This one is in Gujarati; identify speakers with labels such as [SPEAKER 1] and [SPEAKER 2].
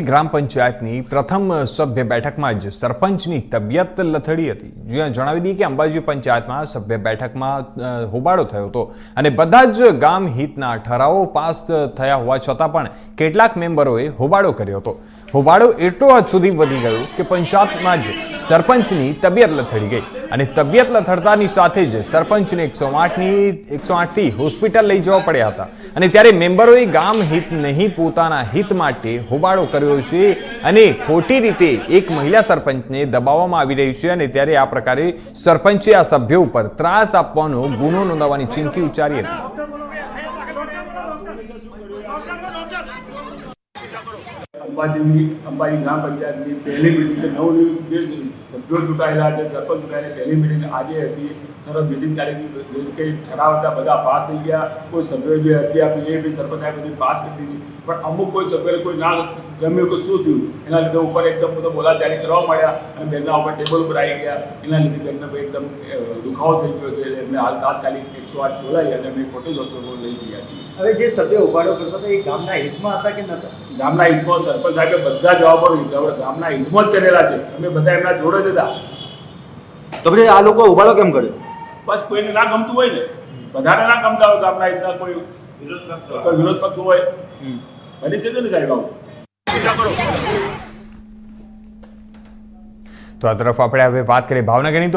[SPEAKER 1] ગ્રામ પંચાયતની પ્રથમ સભ્ય બેઠકમાં જ સરપંચની તબિયત લથડી હતી. જ્યાં જણાવી દઈએ કે અંબાજી પંચાયતમાં સભ્ય બેઠકમાં હોબાળો થયો હતો અને બધા જ ગામ હિતના ઠરાવો પાસ થયા હોવા છતાં પણ કેટલાક મેમ્બરોએ હોબાળો કર્યો હતો. હોબાળો એટલો હદ સુધી વધી ગયો કે પંચાયતમાં જ સરપંચની તબિયત લથડી ગઈ અને તબિયત લથડતાની સાથે જ સરપંચને એકસો આઠની, એકસો આઠથી હોસ્પિટલ લઈ જવા પડ્યા હતા. અને ત્યારે મેમ્બરોએ ગામ હિત નહીં પોતાના હિત માટે હોબાળો કર્યો છે અને ખોટી રીતે એક મહિલા સરપંચને દબાવવામાં આવી રહી છે અને ત્યારે આ પ્રકારે સરપંચે આ સભ્યો ઉપર ત્રાસ આપવાનો ગુનો નોંધાવવાની ચીમકી ઉચ્ચારી હતી.
[SPEAKER 2] અંબાજીની, અંબાજી ગ્રામ પંચાયતની પહેલી મિટિંગ નવ જે સભ્યો ચૂંટાયેલા છે સરપંચ ચૂંટાયેલા પહેલી મિટિંગ આજે હતી. સરસ મિટિંગ ચાલી જે કંઈ ઠરાવ હતા બધા પાસ થઈ ગયા. કોઈ સભ્યો જે અરજી આપી એ બી સરપંચ સાહેબ બધી પાસ કરી દીધી. પણ અમુક કોઈ સભ્યોએ કોઈ ના ગમ્યું કે શું થયું એના લીધે ઉપર એકદમ બધો બોલાચાલી કરવા માંડ્યા અને બેનના ઉપર ટેબલ ઉપર આવી ગયા. એના લીધે બેનને ભાઈ એકદમ દુખાવો થઈ ગયો છે. એટલે એમને હાલ તાત્કાલિક એકસો આઠ બોલાવી અને અમે ખોટી હોસ્પિટલ લઈ ગયા છીએ.
[SPEAKER 3] હવે જે સભ્ય ઉપાડો કરતા હતા એ ગામના હિતમાં હતા કે નતા
[SPEAKER 2] ગામના હિતમાં સરપંચ સાહેબે બધા જવાબો ગામના હિતમાં જ કરેલા છે. અમે બધા એમના જોડે જ હતા
[SPEAKER 4] તો પછી આ લોકો ઉભાડો કેમ કર્યો?
[SPEAKER 2] બસ કોઈને ના ગમતું હોય ને બધાને ના ગમતા હોય ગામના આપણા કોઈ કોઈ વિરોધ પક્ષ હોય. બની શકે ને સાહેબ આવું?
[SPEAKER 1] તો આ તરફ આપણે હવે વાત કરીએ ભાવનગરની. તો